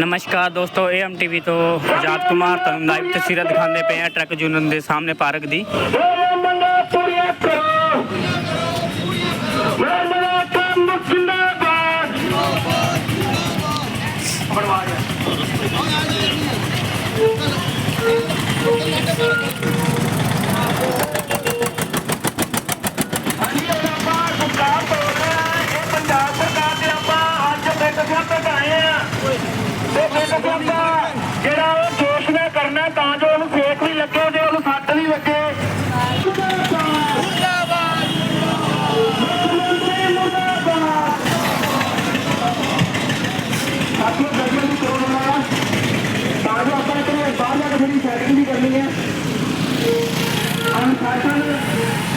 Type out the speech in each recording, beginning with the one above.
ਨਮਸਕਾਰ ਦੋਸਤੋ ਏ am TV ਤੋਂ ਆਜ਼ਾਦ ਕੁਮਾਰ ਤੁਹਾਨੂੰ ਲਾਈਵ ਤਸਵੀਰਾਂ ਦਿਖਾਉਂਦੇ ਪਏ ਆ ਟਰੱਕ ਯੂਨੀਅਨ ਦੇ ਸਾਹਮਣੇ ਪਾਰਕ ਦੀ। ਅਨੁਸ਼ਾਸਨ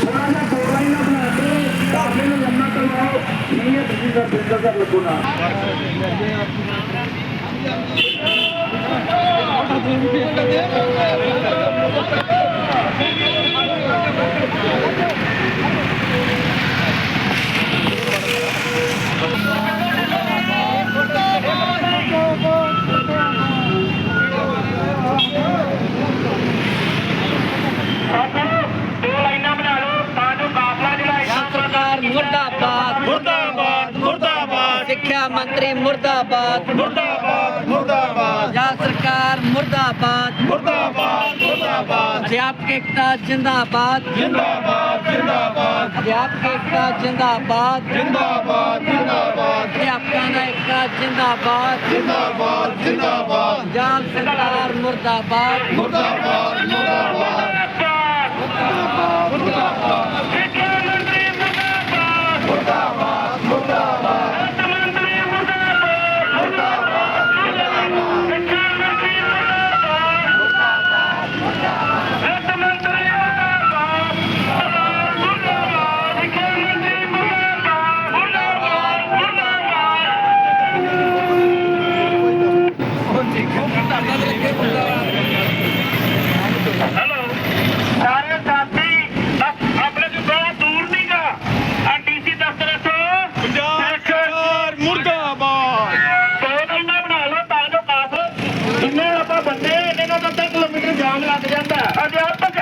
ਥੋੜਾ ਜਿਹਾ ਫੋਰ ਲਾਈਨ ਨਾ ਬਣਾ ਕੇ ਕਾਫੇ ਨੂੰ ਲੰਮਾ ਕਰਵਾਓ। ਨਹੀਂ ਇਹ ਤੁਸੀਂ ਦਾ ਫਿਕਰ ਕਰ ਲੱਗੋ ਨਾ। ਆਪ ਸਿੱਖਿਆ ਮੰਤਰੀ ਮੁਰਦਾਬਾਦ। ਮੁਰਦਾਬਾਦ ਮੁਰਦਾਬਾਦ। ਜਾਂ ਸਰਕਾਰ ਮੁਰਦਾਬਾਦ। ਮੁਰਦਾਬਾਦ ਮੁਰਦਾਬਾਦ। ਅਧਿਆਪਕ ਇਕਤਾ ਜਿੰਦਾਬਾਦ। ਜਿੰਦਾਬਾਦ ਜਿੰਦਾਬਾਦ। ਅਧਿਆਪਕ ਇਕਤਾ ਜਿੰਦਾਬਾਦ। ਜਿੰਦਾਬਾਦ ਜਿੰਦਾਬਾਦ। ਅਧਿਆਪਕਾਂ ਦਾ ਇਕਤਾ ਜਿੰਦਾਬਾਦ। ਜਿੰਦਾਬਾਦ ਜਿੰਦਾਬਾਦ। ਜਾਂ ਸਰਕਾਰ ਮੁਰਦਾਬਾਦ। ਮੁਰਦਾਬਾਦ ਮੁਰਦਾਬਾਦ। ਲੱਗ ਜਾਂਦਾ ਅਧਿਆਪਕ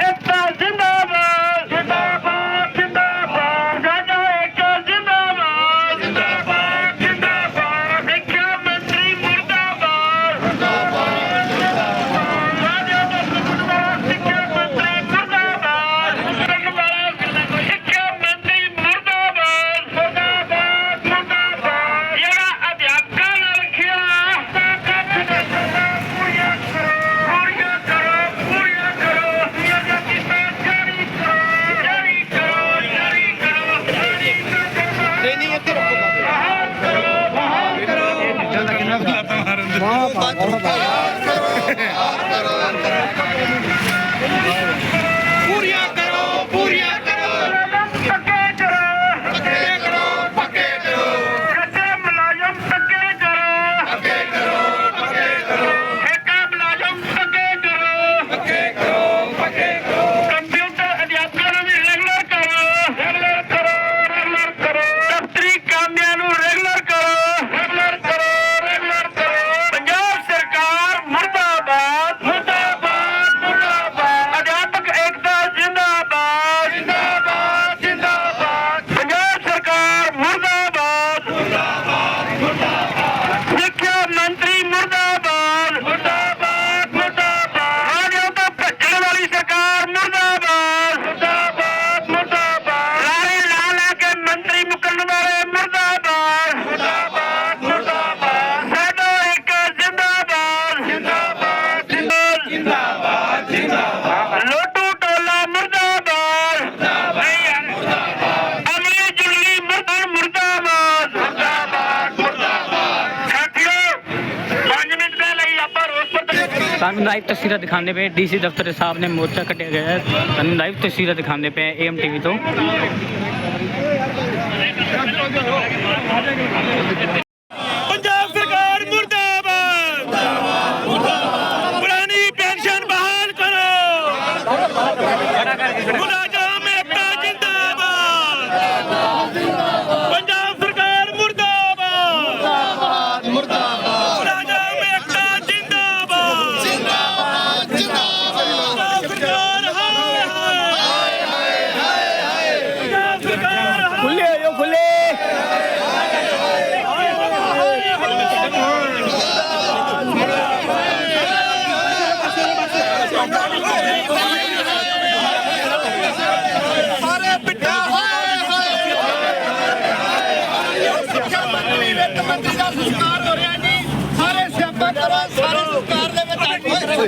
अब लाइव तस्वीरें दिखाने पे डीसी दफ्तर साहब ने मोर्चा कटे गया है। लाइव तस्वीरें दिखाने पे एम टीवी तो। पुरानी पेंशन बहाल करो। ਸਾਰੇ ਸਰਕਾਰ ਦੇ ਵਿੱਚ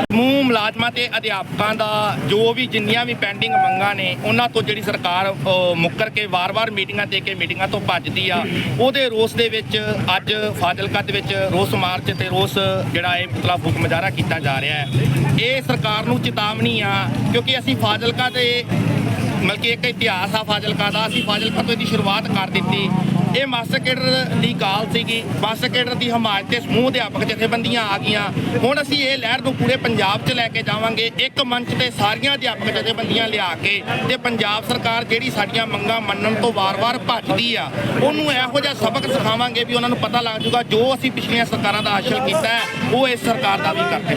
ਸਮੂਹ ਮੁਲਾਜ਼ਮਾਂ ਤੇ ਅਧਿਆਪਕਾਂ ਦਾ ਜੋ ਵੀ ਜਿੰਨੀਆਂ ਵੀ ਪੈਂਡਿੰਗ ਮੰਗਾਂ ਨੇ, ਉਹਨਾਂ ਤੋਂ ਜਿਹੜੀ ਸਰਕਾਰ ਮੁੱਕਰ ਕੇ ਵਾਰ-ਵਾਰ ਮੀਟਿੰਗਾਂ ਦੇ ਕੇ ਮੀਟਿੰਗਾਂ ਤੋਂ ਭੱਜਦੀ ਆ, ਉਹਦੇ ਰੋਸ ਦੇ ਵਿੱਚ ਅੱਜ ਫਾਜ਼ਿਲਕਾ ਦੇ ਵਿੱਚ ਰੋਸ ਮਾਰਚ ਤੇ ਰੋਸ ਜਿਹੜਾ ਇਹ ਪੁਤਲਾ ਫੂਕ ਮੁਜ਼ਾਹਰਾ ਕੀਤਾ ਜਾ ਰਿਹਾ ਹੈ। ਇਹ ਸਰਕਾਰ ਨੂੰ ਚੇਤਾਵਨੀ ਆ, ਕਿਉਂਕਿ ਅਸੀਂ ਫਾਜ਼ਿਲਕਾ ਦੇ ਮਤਲਬ ਕਿ ਇੱਕ ਇਤਿਹਾਸ ਆ ਫਾਜ਼ਿਲਕਾ ਦਾ ਅਸੀਂ ਫਾਜ਼ਿਲਕਾ ਤੋਂ ਇਹਦੀ ਸ਼ੁਰੂਆਤ ਕਰ ਦਿੱਤੀ। ਇਹ ਮਾਸਟਰ ਕੇਡਰ ਦੀ ਕਾਲ ਸੀਗੀ। ਮਾਸਟਰ ਕੇਡਰ ਦੀ ਹਮਾਇਤ ਤੇ ਸਮੂਹ ਅਧਿਆਪਕ ਜਥੇਬੰਦੀਆਂ ਆ ਗਈਆਂ। ਹੁਣ ਅਸੀਂ ਇਹ ਲਹਿਰ ਨੂੰ ਪੂਰੇ ਪੰਜਾਬ 'ਚ ਲੈ ਕੇ ਜਾਵਾਂਗੇ। ਇੱਕ ਮੰਚ ਤੇ ਸਾਰੀਆਂ ਅਧਿਆਪਕ ਜਥੇਬੰਦੀਆਂ ਲਿਆ ਕੇ ਤੇ ਪੰਜਾਬ ਸਰਕਾਰ ਜਿਹੜੀ ਸਾਡੀਆਂ ਮੰਗਾਂ ਮੰਨਣ ਤੋਂ ਵਾਰ-ਵਾਰ ਭੱਜਦੀ ਆ ਉਹਨੂੰ ਇਹੋ ਜਿਹਾ ਸਬਕ ਸਿਖਾਵਾਂਗੇ ਵੀ ਉਹਨਾਂ ਨੂੰ ਪਤਾ ਲੱਗ ਜਾਊਗਾ ਜੋ ਅਸੀਂ ਪਿਛਲੀਆਂ ਸਰਕਾਰਾਂ ਦਾ ਹਾਸਲ ਕੀਤਾ ਉਹ ਇਸ ਸਰਕਾਰ ਦਾ ਵੀ ਕਰਦੇ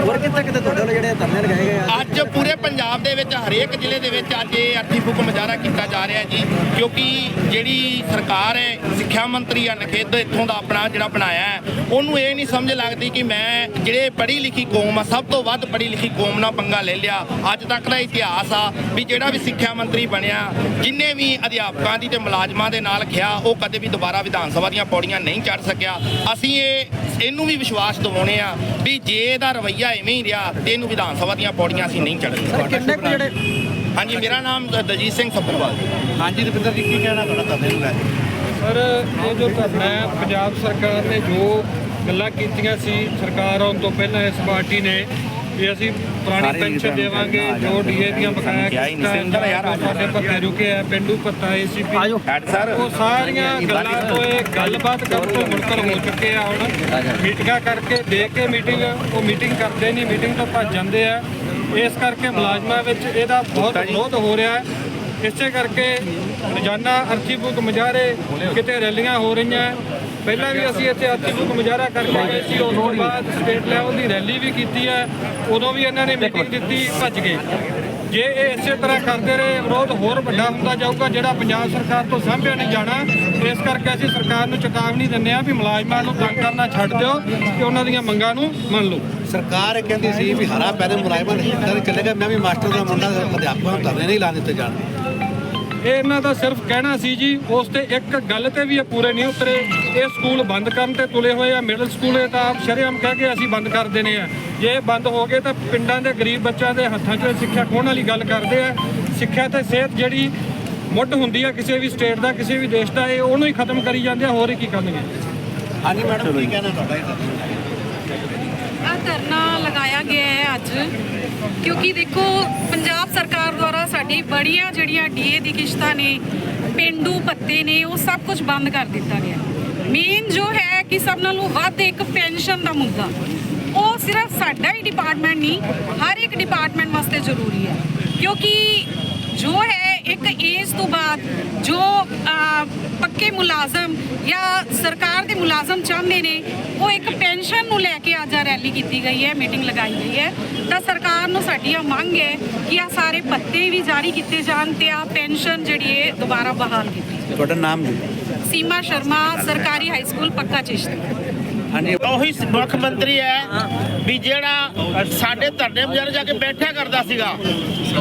ਹੋਰ ਕਿੱਥੇ ਕਿਤੇ ਤੁਹਾਡੇ ਵੱਲੋਂ ਜਿਹੜੇ ਧਰਨੇ ਲਗਾਏ ਗਏ ਆ? ਅੱਜ ਪੂਰੇ ਪੰਜਾਬ ਦੇ ਵਿੱਚ ਹਰੇਕ ਜ਼ਿਲ੍ਹੇ ਦੇ ਵਿੱਚ ਅੱਜ ਇਹ ਅਰਥੀ ਫੂਕ ਮੁਜ਼ਾਹਰਾ ਕੀਤਾ ਜਾ ਰਿਹਾ ਜੀ, ਕਿਉਂਕਿ ਜਿਹੜੀ ਸਰਕਾਰ ਹੈ, ਸਿੱਖਿਆ ਮੰਤਰੀ ਆ ਇੱਥੋਂ ਦਾ ਆਪਣਾ ਜਿਹੜਾ ਬਣਾਇਆ ਹੈ, ਉਹਨੂੰ ਇਹ ਨਹੀਂ ਸਮਝ ਲੱਗਦੀ ਕਿ ਮੈਂ ਜਿਹੜੇ ਪੜ੍ਹੀ ਲਿਖੀ ਕੌਮ ਆ, ਸਭ ਤੋਂ ਵੱਧ ਪੜ੍ਹੀ ਲਿਖੀ ਕੌਮ ਨਾਲ ਪੰਗਾ ਲੈ ਲਿਆ। ਅੱਜ ਤੱਕ ਦਾ ਇਤਿਹਾਸ ਆ ਵੀ ਜਿਹੜਾ ਵੀ ਸਿੱਖਿਆ ਮੰਤਰੀ ਬਣਿਆ, ਜਿੰਨੇ ਵੀ ਅਧਿਆਪਕਾਂ ਦੀ ਤੇ ਮੁਲਾਜ਼ਮਾਂ ਦੇ ਨਾਲ ਖਿਆ, ਉਹ ਕਦੇ ਵੀ ਦੁਬਾਰਾ ਵਿਧਾਨ ਸਭਾ ਦੀਆਂ ਪੌੜੀਆਂ ਨਹੀਂ ਚੜ ਸਕਿਆ। ਅਸੀਂ ਇਹ, ਇਹਨੂੰ ਵੀ ਵਿਸ਼ਵਾਸ ਦਿਵਾਉਣੇ ਆ ਵੀ ਜੇ ਇਹਦਾ ਰਵੱਈਆ ਐਵੇਂ ਹੀ ਰਿਹਾ, ਤੇ ਇਹਨੂੰ ਵਿਧਾਨ ਸਭਾ ਦੀਆਂ ਪੌੜੀਆਂ ਅਸੀਂ ਨਹੀਂ ਚੜ੍ਹਨੀਆਂ ਕਿੰਨੇ ਜਿਹੜੇ ਹਾਂਜੀ ਮੇਰਾ ਨਾਮ ਦਲਜੀਤ ਸਿੰਘ ਸੱਭਰਵਾਲ। ਹਾਂਜੀ ਰਵਿੰਦਰ ਜੀ ਕੀ ਕਹਿਣਾ ਤੁਹਾਡਾ ਧਰਨੇ ਨੂੰ ਲੈ ਕੇ? ਸਰ ਇਹ ਜੋ ਧਰਨਾ ਹੈ ਪੰਜਾਬ ਸਰਕਾਰ ਨੇ ਜੋ ਗੱਲਾਂ ਕੀਤੀਆਂ ਸੀ ਸਰਕਾਰ ਆਉਣ ਤੋਂ ਪਹਿਲਾਂ ਇਸ ਪਾਰਟੀ ਨੇ ਵੀ ਅਸੀਂ ਪੁਰਾਣੀ ਪੈਨਸ਼ਨ ਦੇਵਾਂਗੇ ਜੋ ਡੀਏ ਦੀਆਂ ਬਕਾਇਆ ਕਿਸ਼ਤਾਂ ਯਾਰ ਸਾਡੇ ਪੱਤੇ ਰੁਕੇ ਆ ਪਿੰਡੂ ਪੱਤਾ ਏਸੀਪੀ। Head sir. ਉਹ ਸਾਰੀਆਂ ਗੱਲਾਂ ਤੋਂ ਇਹ ਗੱਲਬਾਤ ਕਰਨ ਤੋਂ ਮੁਨਕਰ ਹੋ ਚੁੱਕੇ ਆ ਹੁਣ। ਮੀਟਿੰਗਾਂ ਕਰਕੇ ਦੇ ਕੇ ਮੀਟਿੰਗ ਉਹ ਮੀਟਿੰਗ ਕਰਦੇ ਨਹੀਂ ਮੀਟਿੰਗ ਤੋਂ ਭੱਜ ਜਾਂਦੇ ਆ। ਇਸ ਕਰਕੇ ਮੁਲਾਜ਼ਮਾਂ ਵਿੱਚ ਇਹਦਾ ਬਹੁਤ ਵਿਰੋਧ ਹੋ ਰਿਹਾ ਹੈ। ਇਸੇ ਕਰਕੇ ਰੋਜ਼ਾਨਾ ਅਰਥੀ ਬੁੱਕ ਮੁਜ਼ਾਹਰੇ ਕਿਤੇ ਰੈਲੀਆਂ ਹੋ ਰਹੀਆਂ ਪਹਿਲਾਂ ਵੀ ਅਸੀਂ ਇੱਥੇ ਅਰਥੀ ਬੁੱਕ ਮੁਜ਼ਾਹਰਾ ਕਰਕੇ ਗਏ ਸੀ ਉਸ ਤੋਂ ਬਾਅਦ ਸਟੇਟ ਲੈਵਲ ਦੀ ਰੈਲੀ ਵੀ ਕੀਤੀ ਹੈ। ਉਦੋਂ ਵੀ ਇਹਨਾਂ ਨੇ ਮੀਟਿੰਗ ਦਿੱਤੀ ਭੱਜ ਗਏ। ਜੇ ਇਹ ਇਸੇ ਤਰ੍ਹਾਂ ਕਰਦੇ ਰਹੇ ਵਿਰੋਧ ਹੋਰ ਵੱਡਾ ਹੁੰਦਾ ਜਾਊਗਾ ਜਿਹੜਾ ਪੰਜਾਬ ਸਰਕਾਰ ਤੋਂ ਸਾਂਭਿਆ ਨਹੀਂ ਜਾਣਾ ਇਸ ਕਰਕੇ ਅਸੀਂ ਸਰਕਾਰ ਨੂੰ ਚੇਤਾਵਨੀ ਦਿੰਦੇ ਹਾਂ ਵੀ ਮੁਲਾਜ਼ਮਾਂ ਨੂੰ ਤੰਗ ਕਰਨਾ ਛੱਡ ਦਿਓ ਤੇ ਉਹਨਾਂ ਦੀਆਂ ਮੰਗਾਂ ਨੂੰ ਮੰਨ ਲਓ। ਸਰਕਾਰ ਕਹਿੰਦੀ ਸੀ ਵੀ ਹਰਾ ਪੈਰੇ ਮੁਲਾਜ਼ਮਾਂ ਦੇ ਹਿੱਤਾਂ ਚੱਲੇਗਾ। ਮੈਂ ਵੀ ਮਾਸਟਰ ਦਾ ਮੁੰਡਾ ਅਧਿਆਪਕਾਂ ਨੂੰ ਧਰਨੇ ਨਹੀਂ ਲਾ ਦਿੱਤੇ ਜਾਣ। ਇਹ ਇਹਨਾਂ ਦਾ ਸਿਰਫ ਕਹਿਣਾ ਸੀ ਜੀ ਉਸ ਤੇ ਇੱਕ ਗੱਲ ਤੇ ਵੀ ਇਹ ਪੂਰੇ ਨਹੀਂ ਉਤਰੇ। ਇਹ ਸਕੂਲ ਬੰਦ ਕਰਨ ਤੇ ਤੁਲੇ ਹੋਏ ਆ। ਮਿਡਲ ਸਕੂਲ ਇਹ ਤਾਂ ਆਪ ਸ਼ਰੇਆਮ ਕਹਿ ਕੇ ਅਸੀਂ ਬੰਦ ਕਰ ਦੇਣੇ ਆ। ਜੇ ਬੰਦ ਹੋ ਗਏ ਤਾਂ ਪਿੰਡਾਂ ਦੇ ਗਰੀਬ ਬੱਚਿਆਂ ਦੇ ਹੱਥਾਂ 'ਚ ਸਿੱਖਿਆ ਖੋਹਣ ਵਾਲੀ ਗੱਲ ਕਰਦੇ ਆ? ਸਿੱਖਿਆ ਤੇ ਸਿਹਤ ਜਿਹੜੀ ਮੁੱਢ ਹੁੰਦੀ ਆ ਕਿਸੇ ਵੀ ਸਟੇਟ ਦਾ ਕਿਸੇ ਵੀ ਦੇਸ਼ ਦਾ ਇਹ ਉਹਨੂੰ ਹੀ ਖਤਮ ਕਰੀ ਜਾਂਦੇ ਆ ਹੋਰ ਕੀ ਕਰਨਗੇ? ਹਾਂਜੀ ਮੈਡਮ ਕੀ ਕਹਿਣਾ ਤੁਹਾਡਾ ਇਹ ਆ ਧਰਨਾ ਲਗਾਇਆ ਗਿਆ ਹੈ ਅੱਜ। ਕਿਉਂਕਿ ਦੇਖੋ, ਪੰਜਾਬ ਸਰਕਾਰ ਦੁਆਰਾ ਸਾਡੀ ਬੜੀਆਂ ਜਿਹੜੀਆਂ ਡੀਏ ਦੀ ਕਿਸ਼ਤਾਂ ਨੇ, ਪਿੰਡੂ ਪੱਤੇ ਨੇ, ਉਹ ਸਭ ਕੁਝ ਬੰਦ ਕਰ ਦਿੱਤਾ ਗਿਆ। ਮੇਨ ਜੋ ਹੈ ਕਿ ਸਭ ਨਾਲੋਂ ਵੱਧ ਇੱਕ ਪੈਨਸ਼ਨ ਦਾ ਮੁੱਦਾ। ਉਹ ਸਿਰਫ ਸਾਡਾ ਹੀ ਡਿਪਾਰਟਮੈਂਟ ਨਹੀਂ, ਹਰ ਇੱਕ ਡਿਪਾਰਟਮੈਂਟ ਵਾਸਤੇ ਜ਼ਰੂਰੀ ਹੈ। ਕਿਉਂਕਿ ਜੋ ਹੈ ਇੱਕ ਏਜ ਤੋਂ ਬਾਅਦ ਜੋ ਪੱਕੇ ਮੁਲਾਜ਼ਮ ਜਾਂ ਸਰਕਾਰ ਦੇ ਮੁਲਾਜ਼ਮ ਚਾਹੁੰਦੇ ਨੇ ਉਹ ਇੱਕ ਪੈਨਸ਼ਨ ਨੂੰ ਲੈ ਕੇ ਅੱਜ ਆਹ ਰੈਲੀ ਕੀਤੀ ਗਈ ਹੈ ਮੀਟਿੰਗ ਲਗਾਈ ਗਈ ਹੈ। ਤਾਂ ਸਰਕਾਰ ਨੂੰ ਸਾਡੀ ਇਹ ਮੰਗ ਹੈ ਕਿ ਆ ਸਾਰੇ ਭੱਤੇ ਵੀ ਜਾਰੀ ਕੀਤੇ ਜਾਣ ਤੇ ਆ ਪੈਨਸ਼ਨ ਜਿਹੜੀ ਹੈ ਦੁਬਾਰਾ ਬਹਾਲ ਕੀਤੀ ਤੁਹਾਡਾ ਨਾਮ ਜੀ ਸੀਮਾ ਸ਼ਰਮਾ ਸਰਕਾਰੀ ਹਾਈ ਸਕੂਲ ਪੱਕਾ ਚਿਸ਼ਤੀ ਹਾਂਜੀ। ਉਹੀ ਮੁੱਖ ਮੰਤਰੀ ਹੈ ਵੀ ਜਿਹੜਾ ਸਾਡੇ ਧਰਨੇ ਬਾਜ਼ਾਰ ਜਾ ਕੇ ਬੈਠਿਆ ਕਰਦਾ ਸੀਗਾ।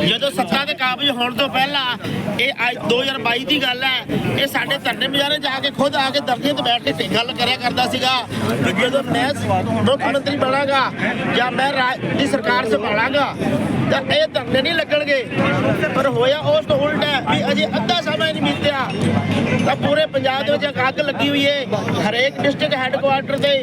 ਜਦੋਂ ਸੱਤਾ ਦੇ ਕਾਬਜ ਹੋਣ ਤੋਂ ਪਹਿਲਾਂ ਇਹ ਅੱਜ 2022 ਦੀ ਗੱਲ ਹੈ, ਇਹ ਸਾਡੇ ਧਰਨੇ ਬਾਜ਼ਾਰ ਜਾ ਕੇ ਖੁਦ ਆ ਕੇ ਧਰਨੇ ਤੇ ਬੈਠ ਕੇ ਗੱਲ ਕਰਿਆ ਕਰਦਾ ਸੀਗਾ। ਵੀ ਜਦੋਂ ਮੈਂ ਮੁੱਖ ਮੰਤਰੀ ਬਣਾਂਗਾ ਜਾਂ ਮੈਂ ਰਾਜ ਦੀ ਸਰਕਾਰ ਸੰਭਾਲਾਂਗਾ, ਤਾਂ ਇਹ ਧਰਨੇ ਨਹੀਂ ਲੱਗਣਗੇ। ਪਰ ਹੋਇਆ ਉਸ ਤੋਂ ਉਲਟ ਹੈ ਵੀ ਅਜੇ ਅੱਧਾ ਸਮਾਂ ਨਹੀਂ ਬੀਤਿਆ। ਤਾਂ ਪੂਰੇ ਪੰਜਾਬ ਦੇ ਵਿੱਚ ਅੱਗ ਲੱਗੀ ਹੋਈ ਹੈ ਹਰੇਕ ਡਿਸਟ੍ਰਿਕਟ ਹੈੱਡਕੁਆਰਟਰ ਤੇ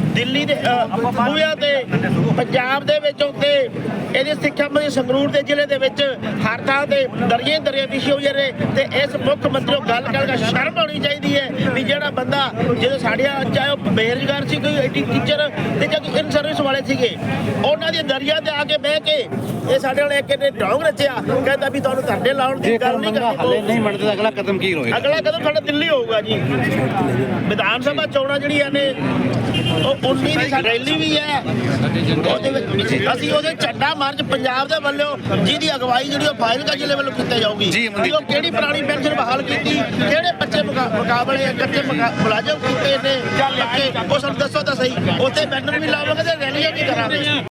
ਦਿੱਲੀ ਦੇ ਬੂਆ ਤੇ ਪੰਜਾਬ ਦੇ ਵਿੱਚ ਉੱਤੇ ਇਹਦੀ ਸਿੱਖਿਆ ਮੰਤਰੀ ਸੰਗਰੂਰ ਦੇ ਜ਼ਿਲ੍ਹੇ ਦੇ ਵਿੱਚ ਹਰ ਥਾਂ ਤੇ ਦਰਿਏ ਦਰਿਏ ਵਿਛੇ ਹੋਏ ਨੇ ਤੇ ਇਸ ਮੁੱਖ ਮੰਤਰੀ ਨੂੰ ਗੱਲ ਕਰਕੇ ਸ਼ਰਮ ਆਉਣੀ ਚਾਹੀਦੀ ਹੈ ਵੀ ਜਿਹੜਾ ਬੰਦਾ ਜਦੋਂ ਸਾਡੀਆਂ ਚਾਹੇ ਉਹ ਬੇਰੁਜ਼ਗਾਰ ਸੀ ਕੋਈ ਟੀਚਰ ਤੇ ਜਾਂ ਕੋਈ ਇਨ ਸਰਵਿਸ ਵਾਲੇ ਸੀਗੇ ਉਹਨਾਂ ਦੇ ਦਰਿਆ ਤੇ ਆ ਕੇ ਬਹਿ ਕੇ ਇਹ ਸਾਡੇ ਨਾਲ ਇੱਕ ਨੇ ਡੌਂਗ ਰਚਿਆ ਕਹਿੰਦਾ ਵੀ ਤੁਹਾਨੂੰ ਧਰਨੇ ਲਾਉਣ ਦੀ ਗੱਲ ਨਹੀਂ ਕਰਨੀ ਨਹੀਂ ਮੰਨਦੇ ਤਾਂ ਅਗਲਾ ਕਦਮ ਕੀ ਹੋਏਗਾ? ਅਗਲਾ ਕਦਮ ਸਾਡਾ ਦਿੱਲੀ ਹੋਊਗਾ ਜੀ। ਵਿਧਾਨ ਸਭਾ ਚੋਣਾਂ ਜਿਹੜੀਆਂ ਨੇ ਉਹ 19 ਦੀ ਰੈਲੀ ਵੀ ਹੈ। ਉਹਦੇ ਵਿੱਚ ਅਸੀਂ ਉਹਦੇ ਝੰਡਾ ਮਾਰਚ ਪੰਜਾਬ ਦੇ ਵੱਲੋਂ ਜਿਹਦੀ ਅਗਵਾਈ ਜਿਹੜੀ ਉਹ ਫਾਜ਼ਿਲਕਾ ਜ਼ਿਲ੍ਹੇ ਵੱਲੋਂ ਕੀਤੀ ਜਾਊਗੀ। ਜੀ, ਵੀ ਉਹ ਕਿਹੜੀ ਪੁਰਾਣੀ ਪੈਨਸ਼ਨ ਬਹਾਲ ਕੀਤੀ ਕਿਹੜੇ ਬੱਚੇ ਮੁਕਾ- ਮੁਕਾਬਲੇ ਕੱਚੇ ਮੁਲਾਜ਼ਮ ਕੀਤੇ ਨੇ ਪੱਕੇ ਉਹ ਸਾਨੂੰ ਦੱਸੋ ਤਾਂ ਸਹੀ। ਉੱਥੇ ਬੈਨਰ ਵੀ ਲਾਵਾਂਗੇ ਤੇ ਰੈਲੀਆਂ ਵੀ ਕਰਾਂਗੇ।